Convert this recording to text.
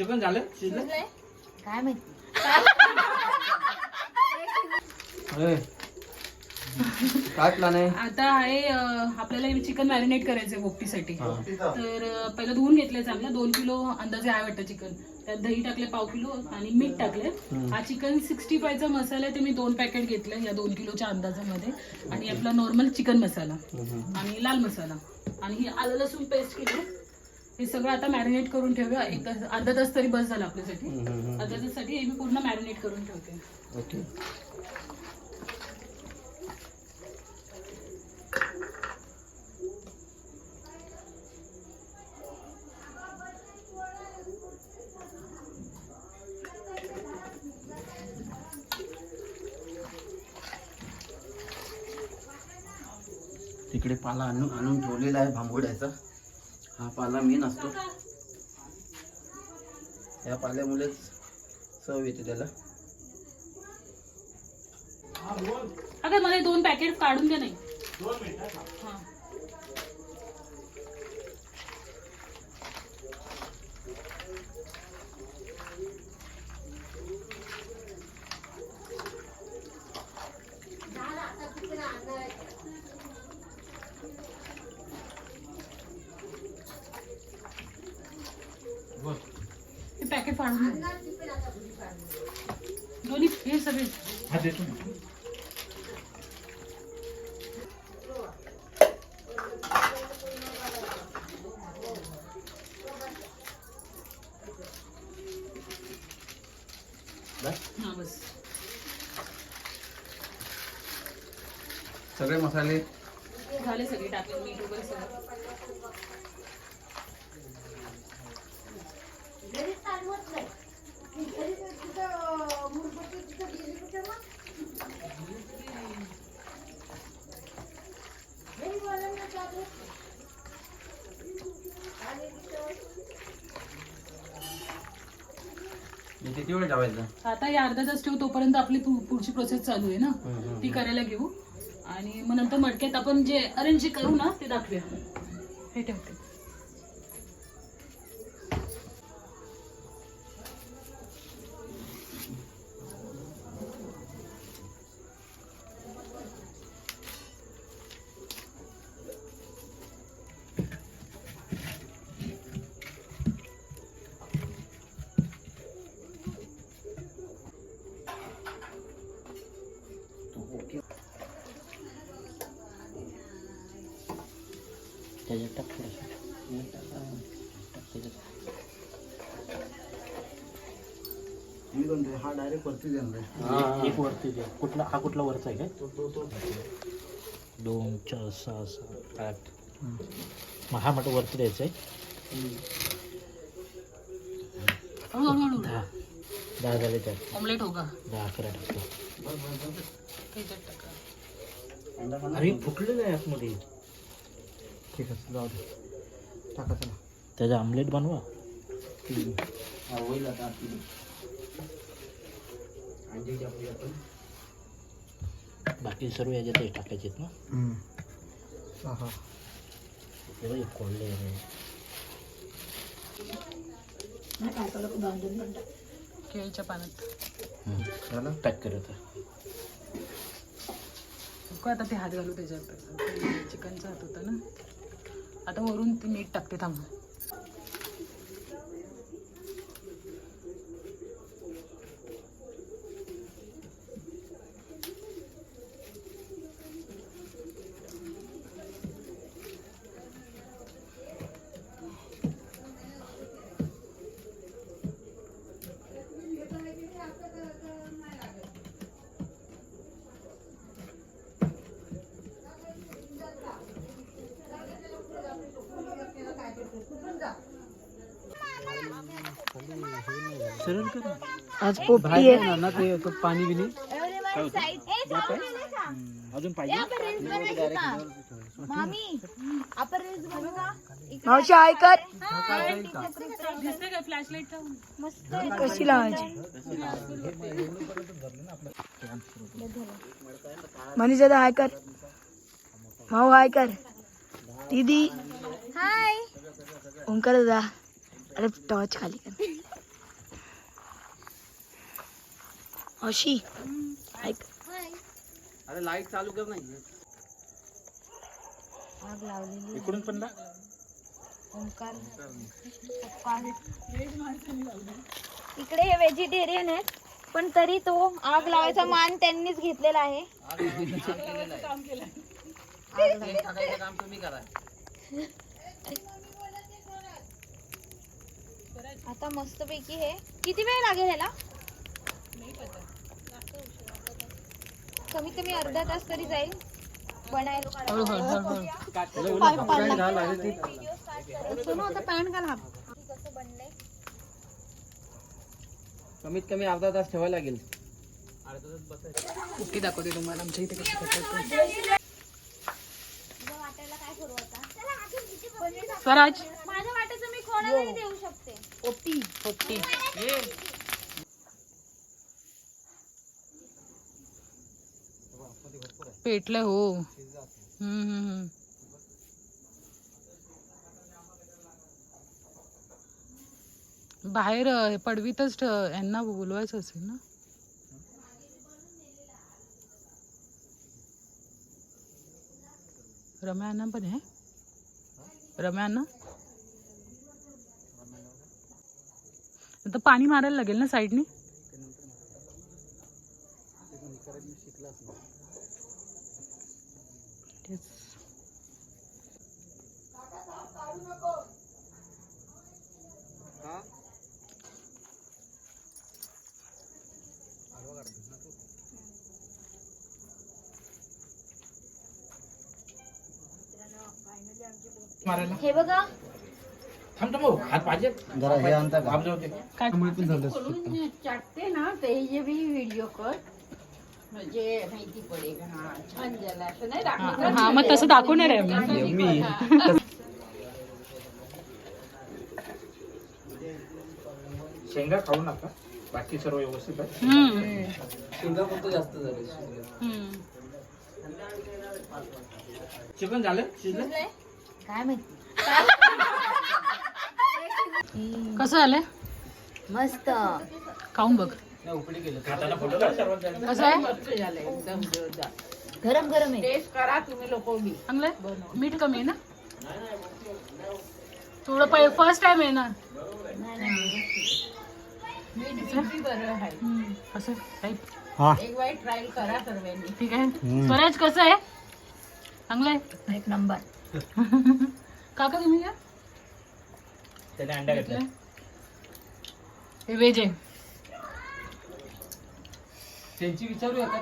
Chicken झालं? शिजलं? काय माहिती? अरे. काय प्लॅन आहे आता आहे अं, आपल्याला चिकन मॅरिनेट करायचंय बोपटीसाठी. हा. तर अं, पहिलं धुवून घेतलंय चांगलं. दोन किलो अंदाजे आहे वाटतं चिकन. त्यात दही टाकले पाव किलो आणि मीठ टाकले हा चिकन सिक्स्टी फायचा मसाला आहे ते मी दोन पॅकेट घेतले या दोन किलोच्या अंदाजामध्ये. आणि आपला नॉर्मल चिकन मसाला हम्म. आणि लाल मसाला. आणि ही आलं लसूण पेस्ट केली हे सगळं आता मॅरिनेट करून ठेवूया. एक तास अर्धा तास तरी बस झाला आपल्यासाठी. अर्धा तासासाठी हे मी पूर्ण मॅरिनेट करून ठेवते. ओके. तिकडे पाला आणून आणून ठेवलेला आहे भांबोड्याचा. हा पाला मेन असतो. या पाल्यामुळेच चव येते त्याला. अगं मला हे दोन पॅकेट काढून द्या नाही. दोन्ही हे सगळे. हा देतो ना. सगळे मसाले. झाले सगळे टाकले मीठ वगैरे सगळं. किती वेळ ठेवायचं आता हे अर्धा तास ठेवू तोपर्यंत आपली पु- पुढची प्रोसेस चालू आहे ना? हम्म, हम्म, ती करायला घेऊ. आणि मग नंतर मडक्यात आपण जे अरेंज करू ना ते दाखवूया. हे ठेवते. त्याच्यात टाक थोडंसं. हा डायरेक्ट वरती देणार हा. एक वरती द्या कुठला हा कुठला वरचा आहे काय? दोन चार सहा सात आठ. मग हा म्हटलं वरती द्यायचा आहे. दहा. दहा झाले त्यात ऑमलेट होगा. दहा अकरा टाकतो. अरे फुटलेलं आहे आतमध्ये. ठीक आहे जाऊ दे. टाका चला त्याचा आमलेट बनवा. होईल आता. बाकी सर्व याच्यात हे टाकायचे आहेत ना? हा कोल्हे. केळीच्या पाण्यात. झालं? पॅक करत आता ते हात घालू त्याच्यात चिकनचा हात होता ना? आता वरून ती मीठ टाकते थांबा. सरळ कर। ना. आज पोपटी आहे ना ते तो पाणी बिनी अजून पाहिजे मावशी लाईट कशी लावायची मनीष दादा हाय कर। माऊ हाय कर। दीदी। हाय ओंकार दादा अरे टॉर्च खाली कर। अशी. ऐक. अरे लाइट चालू कर नाही. आग लावलेली इकडून पण ना ओंकार. इकडे हे व्हेजिटेरियन आहेत. पण तरी तो आग लावायचा मान त्यांनीच घेतलेला आहे. काम तुम्ही करा. आता मस्तपैकी हे किती वेळ लागेल ह्याला? कमीत कमी अर्धा तास तरी जाईल. बनायला. सोनू, आता पॅन घाल हा. कसं बनलंय? कमीत कमी अर्धा तास ठेवायला लागेल. कुठली दाखवते तुम्हाला? आमच्या इथे कशी करतात तुझ्या वाट्याला काय करू आता? स्वराज? माझ्या वाट्याचं मी कोणालाही देऊ शकते. ओपी ओपी पेटलं हो. हम्म, हम्म, बाहेर पडवीतच यांना बोलवायचं असेल ना? रम्या पण आहे? रम्या आता पाणी मारायला लागेल ना साईडने? मारायला. हे बघा. थांब थांब हात पाहिजे. जरा हे आणता का? थांब जाऊ दे. काय चाटते ना ते हे बी व्हिडिओ कर. म्हणजे माहिती पडेल. हा छान झाला असं नाही दाखवत हा मग तसं दाखवणार आहे मी. शेंगा खाऊ नका. बाकी सर्व व्यवस्थित आहे. हम्म. शिंगा फक्त जास्त झाले हम्म. चिकन झालं? शिजलं काय माहिती? कसं झालंय मस्त. खाऊन बघ. कसं आहे? गरम गरम आहे. टेस्ट करा तुम्ही लोक बी. चांगलंय मीठ कमी आहे ना? थोडं पहिले फर्स्ट टाइम आहे ना? मीठ बीट बरं आहे. हम्म. असं टाईप हा. एक वाईट ट्रायल करा सर्वांनी. ठीक आहे. स्वराज कसं आहे? चांगलं आहे? एक नंबर. काका तुम्ही घ्या त्याने अंडा घेतला. हे वेज आहे. त्यांची विचारूया का